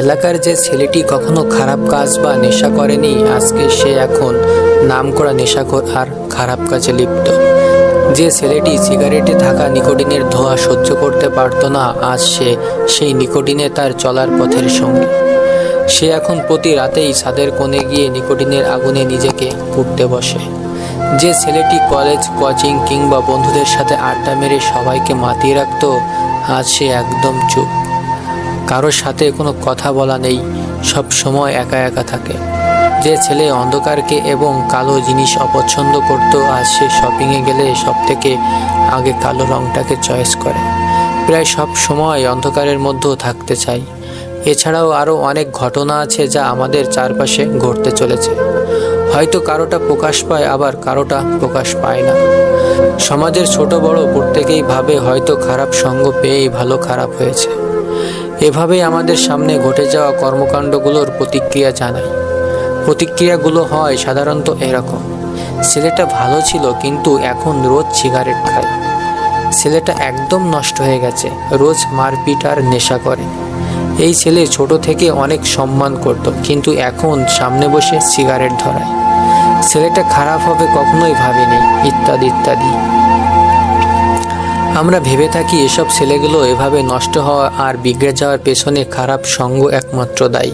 এলাকার যে ছেলেটি কখনো খারাপ কাজ বা নেশা করেনি, আজকে সে এখন নামকরা নেশাখোর আর খারাপ কাজে লিপ্ত। যে ছেলেটি সিগারেটে থাকা নিকোটিনের ধোঁয়া সহ্য করতে পারত না, আজ সে সেই নিকোটিনে তার চলার পথের সঙ্গে। সে এখন প্রতি রাতেই ছাদের কোণে গিয়ে নিকোটিনের আগুনে নিজেকে পুড়তে বসে। যে ছেলেটি কলেজ, কোচিং কিংবা বন্ধুদের সাথে আড্ডা মেরে সবাইকে মাতিয়ে রাখত, আজ সে একদম চুপ। কারোর সাথে কোনো কথা বলা নেই, সব সময় একা একা থাকে। যে ছেলে অন্ধকারকে এবং কালো জিনিস অপছন্দ করত আজ সে শপিংয়ে গেলে সব থেকে আগে কালো রংটাকে চয়েস করে। প্রায় সব সময় অন্ধকারের মধ্যেও থাকতে চাই। এছাড়াও আরও অনেক ঘটনা আছে যা আমাদের চারপাশে ঘটতে চলেছে। হয়তো কারোটা প্রকাশ পায়, আবার কারোটা প্রকাশ পায় না। সমাজের ছোট বড় প্রত্যেকেই ভাবে হয়তো খারাপ সঙ্গ পেয়েই ভালো খারাপ হয়েছে। এভাবেই আমাদের সামনে ঘটে যাওয়া কর্মকাণ্ডগুলোর প্রতিক্রিয়া জানাই। প্রতিক্রিয়াগুলো হয় সাধারণত এরকম। ছেলেটা ভালো ছিল কিন্তু এখন রোজ সিগারেট খায়। ছেলেটা একদম নষ্ট হয়ে গেছে, রোজ মারপিট আর নেশা করে। এই ছেলে ছোট থেকে অনেক সম্মান করত, কিন্তু এখন সামনে বসে সিগারেট ধরায়। ছেলেটা খারাপ হবে কখনোই ভাবেনি, ইত্যাদি ইত্যাদি। আমরা ভেবে থাকি এসব ছেলেগুলো এভাবে নষ্ট হওয়া আর বিগড়ে যাওয়ার পেছনে খারাপ সঙ্গ একমাত্র দায়ী।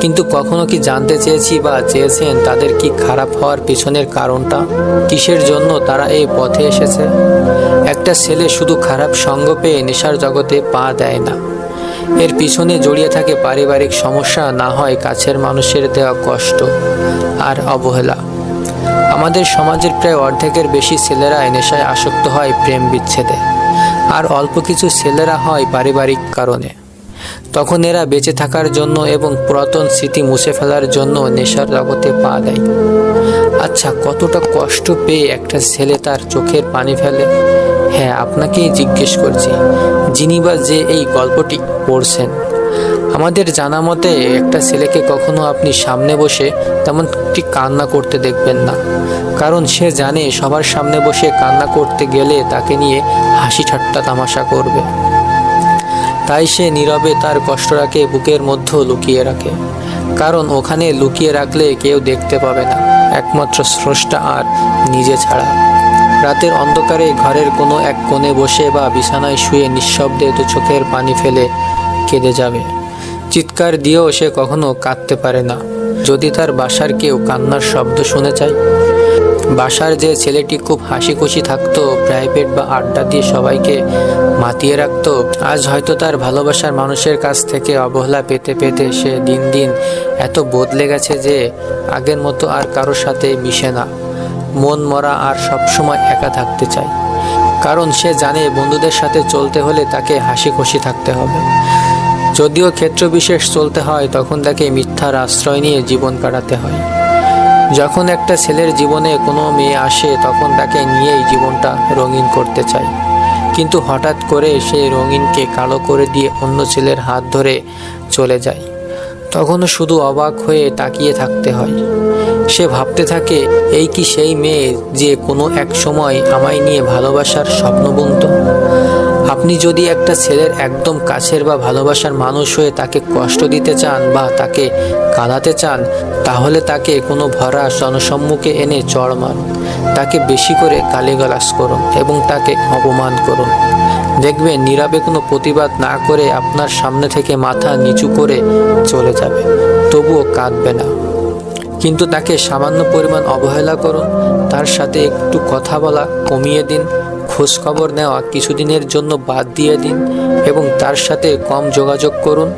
কিন্তু কখনো কি জানতে চেয়েছি বা চেয়েছেন তাদের কি খারাপ হওয়ার পেছনের কারণটা? কিসের জন্য তারা এই পথে এসেছে? একটা ছেলে শুধু খারাপ সঙ্গ পেয়ে নেশার জগতে পা দেয় না। এর পিছনে জড়িয়ে থাকে পারিবারিক সমস্যা, না হয় কাছের মানুষের দেওয়া কষ্ট আর অবহেলা। আমাদের সমাজের প্রায় অর্ধেকের বেশি ছেলেরা নেশায় আসক্ত হয় প্রেম বিচ্ছেদে। আর অল্প কিছু ছেলেরা হয় পারিবারিক কারণে। তখন এরা বেঁচে থাকার জন্য এবং পুরাতন স্মৃতি মুছে ফেলার জন্য নেশার জগতে পা দেয়। আচ্ছা কতটা কষ্ট পেয়ে একটা ছেলে তার চোখের পানি ফেলে? হ্যাঁ আপনাকেই জিজ্ঞেস করছি, যিনি বা যে এই গল্পটি পড়ছেন। আমাদের জানা মতে একটা ছেলেকে কখনো আপনি সামনে বসে তেমন ঠিক কান্না করতে দেখবেন না। কারণ সে জানে সবার সামনে বসে কান্না করতে গেলে তাকে নিয়ে হাসি ঠাট্টা তামাশা করবে। তাই সে নীরবে তার কষ্টটাকে বুকের মধ্যে লুকিয়ে রাখে। কারণ ওখানে লুকিয়ে রাখলে কেউ দেখতে পাবে না, একমাত্র স্রষ্টা আর নিজে ছাড়া। রাতের অন্ধকারে ঘরের কোনো এক কোণে বসে বা বিছানায় শুয়ে নিঃশব্দে দু চোখের পানি ফেলে কেঁদে যাবে। চিৎকার দিয়েও সে কখনো কাঁদতে পারে না। যদি তার বাসার কেউ কান্নার শব্দ শুনে যায়। বাসার যে ছেলেটি খুব হাসি খুশি থাকতো, প্রাইভেট বা আড্ডা দিয়ে সবাইকে মাতিয়ে রাখতো, আজ হয়তো তার ভালোবাসার মানুষের কাছ থেকে অবহেলা পেতে পেতে সে দিন দিন এত বদলে গেছে যে আগের মতো আর কারোর সাথে মিশে না। মন মরা আর সবসময় একা থাকতে চায়। কারণ সে জানে বন্ধুদের সাথে চলতে হলে তাকে হাসি খুশি থাকতে হবে। যদিও ক্ষেত্র বিশেষ চলতে হয়, তখন তাকে মিথ্যার আশ্রয় নিয়ে জীবন কাটাতে হয়। যখন একটা ছেলের জীবনে কোনো মেয়ে আসে, তখন তাকে নিয়েই জীবনটা রঙিন করতে চায়। কিন্তু হঠাৎ করে সেই রঙিনকে কালো করে দিয়ে অন্য ছেলের হাত ধরে চলে যায়। তখনও শুধু অবাক হয়ে তাকিয়ে থাকতে হয়। সে ভাবতে থাকে, এই কি সেই মেয়ে যে কোনো এক সময় আমায় নিয়ে ভালোবাসার স্বপ্ন বুনত? আপনি যদি একটা ছেলের একদম কাছের বা ভালোবাসার মানুষ হয়ে তাকে কষ্ট দিতে চান বা তাকে কাঁদাতে চান, তাহলে তাকে কোনো ভরা জনসম্মুখে এনে চড় মারুন তাকে বেশি করে গালিগালাজ করুন এবং তাকে অপমান করুন। দেখবেন নীরবে কোনো প্রতিবাদ না করে আপনার সামনে থেকে মাথা নিচু করে চলে যাবে। তবুও কাঁদবে না। কিন্তু তাকে সামান্য পরিমাণ অবহেলা করুন, তার সাথে একটু কথা বলা কমিয়ে দিন খোঁজ খবর নেওয়া কিছুদিনের জন্য বাদ দিয়ে দিন এবং তার সাথে কম যোগাযোগ করুন,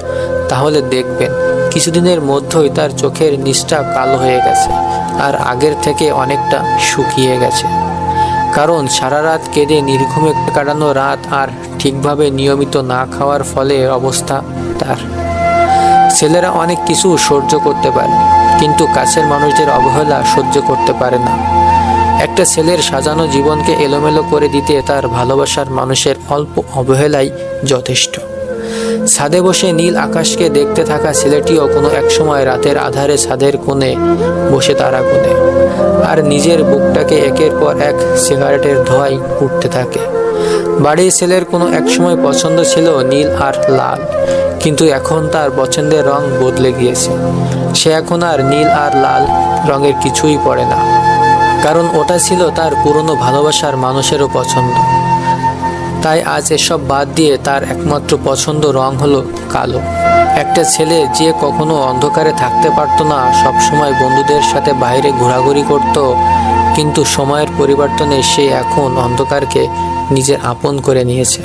তাহলে দেখবেন কিছুদিনের মধ্যেই তার চোখের নিষ্ঠা কালো হয়ে গেছে আর আগের থেকে অনেকটা শুকিয়ে গেছে। কারণ সারা রাত কেঁদে নির্ঘুমে কাটানো রাত আর ঠিকভাবে নিয়মিত না খাওয়ার ফলে অবস্থা তার। ছেলেরা অনেক কিছু সহ্য করতে পারে কিন্তু কাছের মানুষদের অবহেলা সহ্য করতে পারে না। একটা ছেলের সাজানো জীবনকে এলোমেলো করে দিতে তার ভালোবাসার মানুষের অল্প অবহেলাই যথেষ্ট। ছাদে বসে নীল আকাশকে দেখতে থাকা ছেলেটিও কোনো একসময় রাতের আধারে ছাদের কোণে বসে তারা কোণে আর নিজের বুকটাকে একের পর এক সিগারেটের ধোঁয়ায় উঠতে থাকে। বাড়ির ছেলের কোনো একসময় পছন্দ ছিল নীল আর লাল, কিন্তু এখন তার পছন্দের রং বদলে গিয়েছে। সে এখন আর নীল আর লাল রঙের কিছুই পড়ে না, কারণ ওটা ছিল তার পুরনো ভালোবাসার মানুষেরও পছন্দ। তাই আজ এসব বাদ দিয়ে তার একমাত্র পছন্দ রং হলো কালো। একটা ছেলে যে কখনো অন্ধকারে থাকতে পারতো না, সবসময় বন্ধুদের সাথে বাইরে ঘোরাঘুরি করত, কিন্তু সময়ের পরিবর্তনে সে এখন অন্ধকারকে নিজের আপন করে নিয়েছে।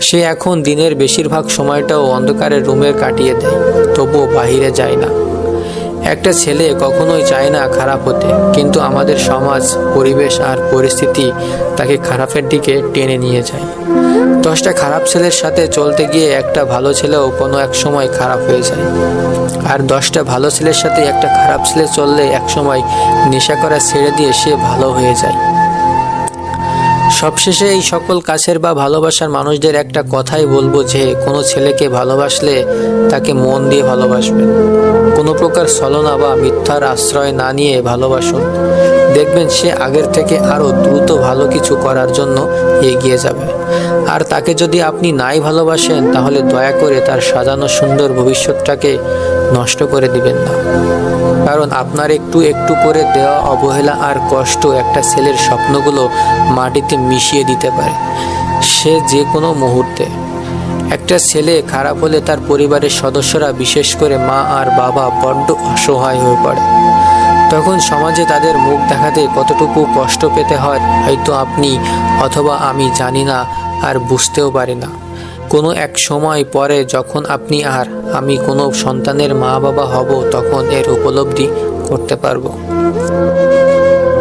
সে এখন দিনের বেশিরভাগ সময়টাও অন্ধকারের রুমে কাটিয়ে দেয়, তবুও বাহিরে যায় না। একটা ছেলে কখনোই চায় না খারাপ হতে, কিন্তু আমাদের সমাজ, পরিবেশ আর পরিস্থিতি তাকে খারাপের দিকে টেনে নিয়ে যায়। দশটা খারাপ ছেলের সাথে চলতে গিয়ে একটা ভালো ছেলেও কোনো এক সময় খারাপ হয়ে যায়। আর দশটা ভালো ছেলের সাথে একটা খারাপ ছেলে চললে এক সময় নেশা করা ছেড়ে দিয়ে সে ভালো হয়ে যায়। সবশেষে এই সকল কাছের বা ভালোবাসার মানুষদের একটা কথাই বলব যে, কোনো ছেলেকে ভালোবাসলে তাকে মন দিয়ে ভালোবাসবেন। কোনো প্রকার ছলনা বা মিথ্যার আশ্রয় না নিয়ে ভালোবাসুন। দেখবেন সে আগের থেকে আরও দ্রুত ভালো কিছু করার জন্য এগিয়ে যাবে। আর তাকে যদি আপনি নাই ভালোবাসেন, তাহলে দয়া করে তার সাজানো সুন্দর ভবিষ্যৎটাকে নষ্ট করে দিবেন না। কারণ আপনার একটু একটু করে দেওয়া অবহেলা আর কষ্ট একটা ছেলের স্বপ্নগুলো মাটিতে মিশিয়ে দিতে পারে। সে যে কোনো মুহূর্তে। একটা ছেলে খারাপ হলে তার পরিবারের সদস্যরা বিশেষ করে মা আর বাবা বড্ড অসহায় হয়ে পড়ে। তখন সমাজে তাদের মুখ দেখাতে কতটুকু কষ্ট পেতে হয়, হয়তো আপনি অথবা আমি জানি না আর বুঝতেও পারি না। কোনো এক সময় পরে যখন আপনি আর আমি কোনো সন্তানের মা বাবা হব, তখন এর উপলব্ধি করতে পারব।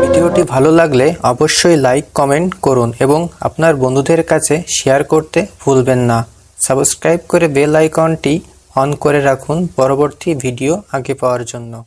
ভিডিওটি ভালো লাগলে অবশ্যই লাইক, কমেন্ট করুন এবং আপনার বন্ধুদের কাছে শেয়ার করতে ভুলবেন না। সাবস্ক্রাইব করে বেল আইকনটি অন করে রাখুন পরবর্তী ভিডিও আগে পাওয়ার জন্য।